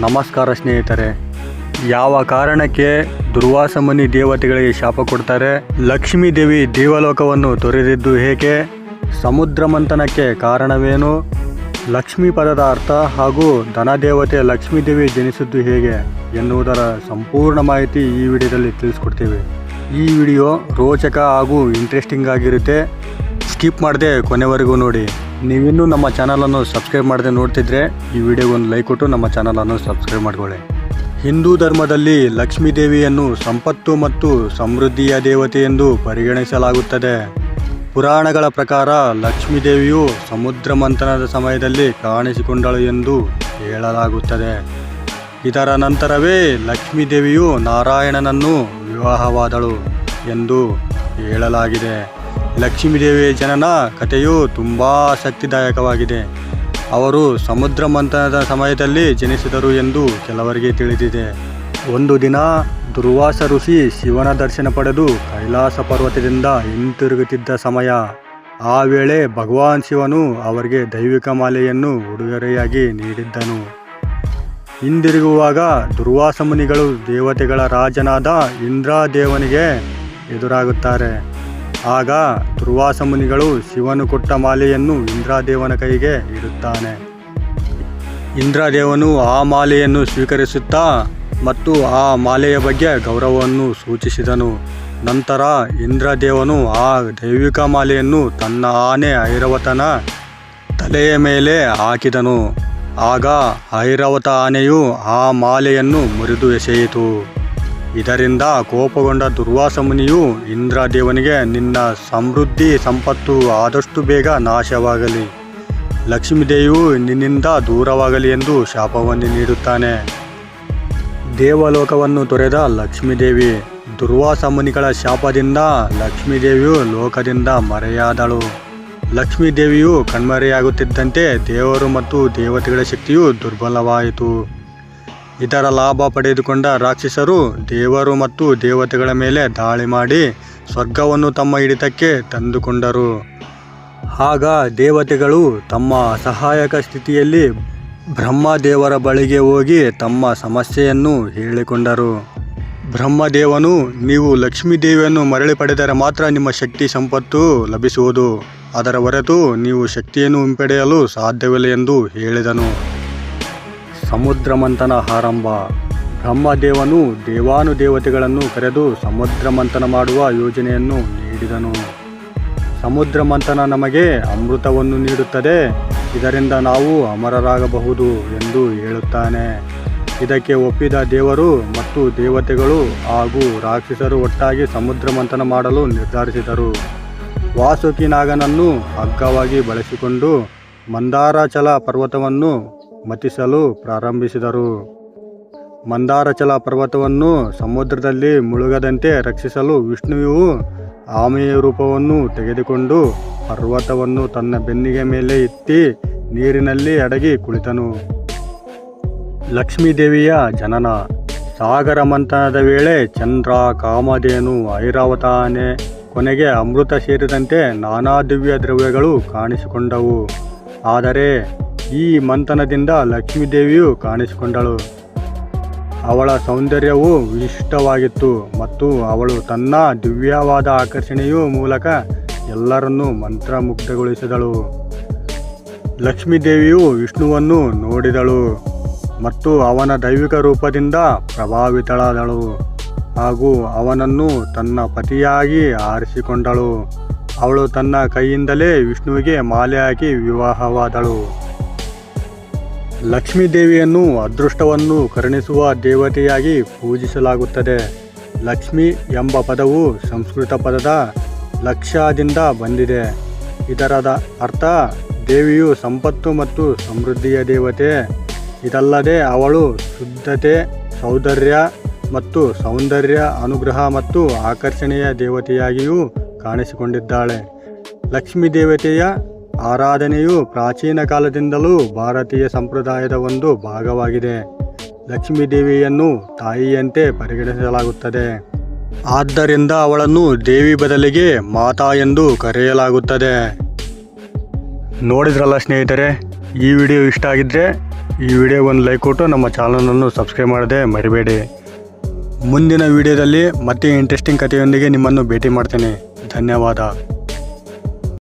ನಮಸ್ಕಾರ ಸ್ನೇಹಿತರೆ. ಯಾವ ಕಾರಣಕ್ಕೆ ದುರ್ವಾಸ ಮುನಿ ದೇವತೆಗಳಿಗೆ ಶಾಪ ಕೊಡ್ತಾರೆ? ಲಕ್ಷ್ಮೀ ದೇವಿ ದೇವಲೋಕವನ್ನು ತೊರೆದಿದ್ದು ಹೇಗೆ? ಸಮುದ್ರ ಮಂಥನಕ್ಕೆ ಕಾರಣವೇನು? ಲಕ್ಷ್ಮೀ ಪದದ ಅರ್ಥ ಹಾಗೂ ಧನದೇವತೆ ಲಕ್ಷ್ಮೀ ದೇವಿ ಜನಿಸಿದ್ದು ಹೇಗೆ ಎನ್ನುವುದರ ಸಂಪೂರ್ಣ ಮಾಹಿತಿ ಈ ವಿಡಿಯೋದಲ್ಲಿ ತಿಳಿಸ್ಕೊಡ್ತೀವಿ. ಈ ವಿಡಿಯೋ ರೋಚಕ ಹಾಗೂ ಇಂಟ್ರೆಸ್ಟಿಂಗ್ ಆಗಿರುತ್ತೆ. ಸ್ಕಿಪ್ ಮಾಡದೆ ಕೊನೆವರೆಗೂ ನೋಡಿ. ನೀವಿನ್ನೂ ನಮ್ಮ ಚಾನಲನ್ನು ಸಬ್ಸ್ಕ್ರೈಬ್ ಮಾಡದೆ ನೋಡ್ತಿದ್ರೆ ಈ ವಿಡಿಯೋಗೆ ಒಂದು ಲೈಕ್ ಕೊಟ್ಟು ನಮ್ಮ ಚಾನಲನ್ನು ಸಬ್ಸ್ಕ್ರೈಬ್ ಮಾಡ್ಕೊಳ್ಳಿ. ಹಿಂದೂ ಧರ್ಮದಲ್ಲಿ ಲಕ್ಷ್ಮೀ ದೇವಿಯನ್ನು ಸಂಪತ್ತು ಮತ್ತು ಸಮೃದ್ಧಿಯ ದೇವತೆ ಎಂದು ಪರಿಗಣಿಸಲಾಗುತ್ತದೆ. ಪುರಾಣಗಳ ಪ್ರಕಾರ ಲಕ್ಷ್ಮೀ ದೇವಿಯು ಸಮುದ್ರ ಮಂಥನದ ಸಮಯದಲ್ಲಿ ಕಾಣಿಸಿಕೊಂಡಳು ಎಂದು ಹೇಳಲಾಗುತ್ತದೆ. ಇದರ ನಂತರವೇ ಲಕ್ಷ್ಮೀ ದೇವಿಯು ನಾರಾಯಣನನ್ನು ವಿವಾಹವಾದಳು ಎಂದು ಹೇಳಲಾಗಿದೆ. ಲಕ್ಷ್ಮೀ ದೇವಿಯ ಜನನ ಕಥೆಯು ತುಂಬ ಆಸಕ್ತಿದಾಯಕವಾಗಿದೆ. ಅವರು ಸಮುದ್ರ ಮಂಥನದ ಸಮಯದಲ್ಲಿ ಜನಿಸಿದರು ಎಂದು ಕೆಲವರಿಗೆ ತಿಳಿದಿದೆ. ಒಂದು ದಿನ ದುರ್ವಾಸ ಋಷಿ ಶಿವನ ದರ್ಶನ ಪಡೆದು ಕೈಲಾಸ ಪರ್ವತದಿಂದ ಹಿಂತಿರುಗುತ್ತಿದ್ದ ಸಮಯ. ಆ ವೇಳೆ ಭಗವಾನ್ ಶಿವನು ಅವರಿಗೆ ದೈವಿಕ ಮಾಲೆಯನ್ನು ಉಡುಗೊರೆಯಾಗಿ ನೀಡಿದ್ದನು. ಹಿಂದಿರುಗುವಾಗ ದುರ್ವಾಸ ಮುನಿಗಳು ದೇವತೆಗಳ ರಾಜನಾದ ಇಂದ್ರಾದೇವನಿಗೆ ಎದುರಾಗುತ್ತಾರೆ. ಆಗ ದುರ್ವಾಸ ಮುನಿಗಳು ಶಿವನು ಕೊಟ್ಟ ಮಾಲೆಯನ್ನು ಇಂದ್ರದೇವನ ಕೈಗೆ ಇಡುತ್ತಾನೆ. ಇಂದ್ರದೇವನು ಆ ಮಾಲೆಯನ್ನು ಸ್ವೀಕರಿಸುತ್ತಾ ಮತ್ತು ಆ ಮಾಲೆಯ ಬಗ್ಗೆ ಗೌರವವನ್ನು ಸೂಚಿಸಿದನು. ನಂತರ ಇಂದ್ರದೇವನು ಆ ದೈವಿಕ ಮಾಲೆಯನ್ನು ತನ್ನ ಆನೆ ಐರವತನ ತಲೆಯ ಮೇಲೆ ಹಾಕಿದನು. ಆಗ ಐರವತ ಆನೆಯು ಆ ಮಾಲೆಯನ್ನು ಮುರಿದು ಎಸೆಯಿತು. ಇದರಿಂದ ಕೋಪಗೊಂಡ ದುರ್ವಾಸ ಮುನಿಯು ಇಂದ್ರದೇವನಿಗೆ, ನಿನ್ನ ಸಮೃದ್ಧಿ ಸಂಪತ್ತು ಆದಷ್ಟು ಬೇಗ ನಾಶವಾಗಲಿ. ಲಕ್ಷ್ಮೀದೇವಿಯು ನಿನ್ನಿಂದ ದೂರವಾಗಲಿ ಎಂದು ಶಾಪವನ್ನು ನೀಡುತ್ತಾನೆ. ದೇವಲೋಕವನ್ನು ತೊರೆದ ಲಕ್ಷ್ಮೀದೇವಿ ದುರ್ವಾಸ ಮುನಿಗಳ ಶಾಪದಿಂದ ಲಕ್ಷ್ಮೀದೇವಿಯು ಲೋಕದಿಂದ ಮರೆಯಾದಳು. ಲಕ್ಷ್ಮೀದೇವಿಯು ಕಣ್ಮರೆಯಾಗುತ್ತಿದ್ದಂತೆ ದೇವರು ಮತ್ತು ದೇವತೆಗಳ ಶಕ್ತಿಯು ದುರ್ಬಲವಾಯಿತು. ಇದರ ಲಾಭ ಪಡೆದುಕೊಂಡ ರಾಕ್ಷಸರು ದೇವರು ಮತ್ತು ದೇವತೆಗಳ ಮೇಲೆ ದಾಳಿ ಮಾಡಿ ಸ್ವರ್ಗವನ್ನು ತಮ್ಮ ಹಿಡಿತಕ್ಕೆ ತಂದುಕೊಂಡರು. ಆಗ ದೇವತೆಗಳು ತಮ್ಮ ಅಸಹಾಯಕ ಸ್ಥಿತಿಯಲ್ಲಿ ಬ್ರಹ್ಮದೇವರ ಬಳಿಗೆ ಹೋಗಿ ತಮ್ಮ ಸಮಸ್ಯೆಯನ್ನು ಹೇಳಿಕೊಂಡರು. ಬ್ರಹ್ಮದೇವನು, ನೀವು ಲಕ್ಷ್ಮೀ ದೇವಿಯನ್ನು ಮರಳಿ ಪಡೆದರೆ ಮಾತ್ರ ನಿಮ್ಮ ಶಕ್ತಿ ಸಂಪತ್ತು ಲಭಿಸುವುದು. ಅದರ ಹೊರತು ನೀವು ಶಕ್ತಿಯನ್ನು ಹಿಂಪಡೆಯಲು ಸಾಧ್ಯವಿಲ್ಲ ಎಂದು ಹೇಳಿದನು. ಸಮುದ್ರ ಮಂಥನ ಆರಂಭ. ಬ್ರಹ್ಮದೇವನು ದೇವಾನುದೇವತೆಗಳನ್ನು ಕರೆದು ಸಮುದ್ರ ಮಂಥನ ಮಾಡುವ ಯೋಜನೆಯನ್ನು ನೀಡಿದನು. ಸಮುದ್ರ ಮಂಥನ ನಮಗೆ ಅಮೃತವನ್ನು ನೀಡುತ್ತದೆ. ಇದರಿಂದ ನಾವು ಅಮರರಾಗಬಹುದು ಎಂದು ಹೇಳುತ್ತಾನೆ. ಇದಕ್ಕೆ ಒಪ್ಪಿದ ದೇವರು ಮತ್ತು ದೇವತೆಗಳು ಹಾಗೂ ರಾಕ್ಷಸರು ಒಟ್ಟಾಗಿ ಸಮುದ್ರ ಮಂಥನ ಮಾಡಲು ನಿರ್ಧರಿಸಿದರು. ವಾಸುಕಿ ನಾಗನನ್ನು ಹಗ್ಗವಾಗಿ ಬಳಸಿಕೊಂಡು ಮಂದಾರಾಚಲ ಪರ್ವತವನ್ನು ಮತಿಸಲು ಪ್ರಾರಂಭಿಸಿದರು. ಮಂದಾರಚಲ ಪರ್ವತವನ್ನು ಸಮುದ್ರದಲ್ಲಿ ಮುಳುಗದಂತೆ ರಕ್ಷಿಸಲು ವಿಷ್ಣುವು ಆಮೆಯ ರೂಪವನ್ನು ತೆಗೆದುಕೊಂಡು ಪರ್ವತವನ್ನು ತನ್ನ ಬೆನ್ನಿಗೆ ಮೇಲೆ ಎತ್ತಿ ನೀರಿನಲ್ಲಿ ಅಡಗಿ ಕುಳಿತನು. ಲಕ್ಷ್ಮೀದೇವಿಯ ಜನನ. ಸಾಗರ ಮಂಥನದ ವೇಳೆ ಚಂದ್ರ, ಕಾಮಧೇನು, ಐರಾವತಾನೆ ಕೊನೆಗೆ ಅಮೃತ ಸೇರಿದಂತೆ ನಾನಾ ದಿವ್ಯ ದ್ರವ್ಯಗಳು ಕಾಣಿಸಿಕೊಂಡವು. ಆದರೆ ಈ ಮಂಥನದಿಂದ ಲಕ್ಷ್ಮೀದೇವಿಯು ಕಾಣಿಸಿಕೊಂಡಳು. ಅವಳ ಸೌಂದರ್ಯವು ವಿಶಿಷ್ಟವಾಗಿತ್ತು ಮತ್ತು ಅವಳು ತನ್ನ ದಿವ್ಯವಾದ ಆಕರ್ಷಣೆಯ ಮೂಲಕ ಎಲ್ಲರನ್ನೂ ಮಂತ್ರಮುಗ್ಧಗೊಳಿಸಿದಳು. ಲಕ್ಷ್ಮೀದೇವಿಯು ವಿಷ್ಣುವನ್ನು ನೋಡಿದಳು ಮತ್ತು ಅವನ ದೈವಿಕ ರೂಪದಿಂದ ಪ್ರಭಾವಿತಳಾದಳು ಹಾಗೂ ಅವನನ್ನು ತನ್ನ ಪತಿಯಾಗಿ ಆರಿಸಿಕೊಂಡಳು. ಅವಳು ತನ್ನ ಕೈಯಿಂದಲೇ ವಿಷ್ಣುವಿಗೆ ಮಾಲೆ ಹಾಕಿ ವಿವಾಹವಾದಳು. ಲಕ್ಷ್ಮೀ ದೇವಿಯನ್ನು ಅದೃಷ್ಟವನ್ನು ಕರುಣಿಸುವ ದೇವತೆಯಾಗಿ ಪೂಜಿಸಲಾಗುತ್ತದೆ. ಲಕ್ಷ್ಮಿ ಎಂಬ ಪದವು ಸಂಸ್ಕೃತ ಪದದ ಲಕ್ಷದಿಂದ ಬಂದಿದೆ. ಇದರದ ಅರ್ಥ ದೇವಿಯು ಸಂಪತ್ತು ಮತ್ತು ಸಮೃದ್ಧಿಯ ದೇವತೆ. ಇದಲ್ಲದೆ ಅವಳು ಶುದ್ಧತೆ, ಸೌಂದರ್ಯ ಮತ್ತು ಸೌಂದರ್ಯ ಅನುಗ್ರಹ ಮತ್ತು ಆಕರ್ಷಣೆಯ ದೇವತೆಯಾಗಿಯೂ ಕಾಣಿಸಿಕೊಂಡಿದ್ದಾಳೆ. ಲಕ್ಷ್ಮೀ ದೇವತೆಯ ಆರಾಧನೆಯು ಪ್ರಾಚೀನ ಕಾಲದಿಂದಲೂ ಭಾರತೀಯ ಸಂಪ್ರದಾಯದ ಒಂದು ಭಾಗವಾಗಿದೆ. ಲಕ್ಷ್ಮೀ ದೇವಿಯನ್ನು ತಾಯಿಯಂತೆ ಪರಿಗಣಿಸಲಾಗುತ್ತದೆ. ಆದ್ದರಿಂದ ಅವಳನ್ನು ದೇವಿ ಬದಲಿಗೆ ಮಾತಾ ಎಂದು ಕರೆಯಲಾಗುತ್ತದೆ. ನೋಡಿದ್ರಲ್ಲ ಸ್ನೇಹಿತರೆ, ಈ ವಿಡಿಯೋ ಇಷ್ಟ ಆಗಿದ್ದರೆ ಈ ವಿಡಿಯೋ ಒಂದು ಲೈಕ್ ಕೊಟ್ಟು ನಮ್ಮ ಚಾನಲನ್ನು ಸಬ್ಸ್ಕ್ರೈಬ್ ಮಾಡದೆ ಮರಿಬೇಡಿ. ಮುಂದಿನ ವಿಡಿಯೋದಲ್ಲಿ ಮತ್ತೆ ಇಂಟ್ರೆಸ್ಟಿಂಗ್ ಕಥೆಯೊಂದಿಗೆ ನಿಮ್ಮನ್ನು ಭೇಟಿ ಮಾಡ್ತೇನೆ. ಧನ್ಯವಾದ.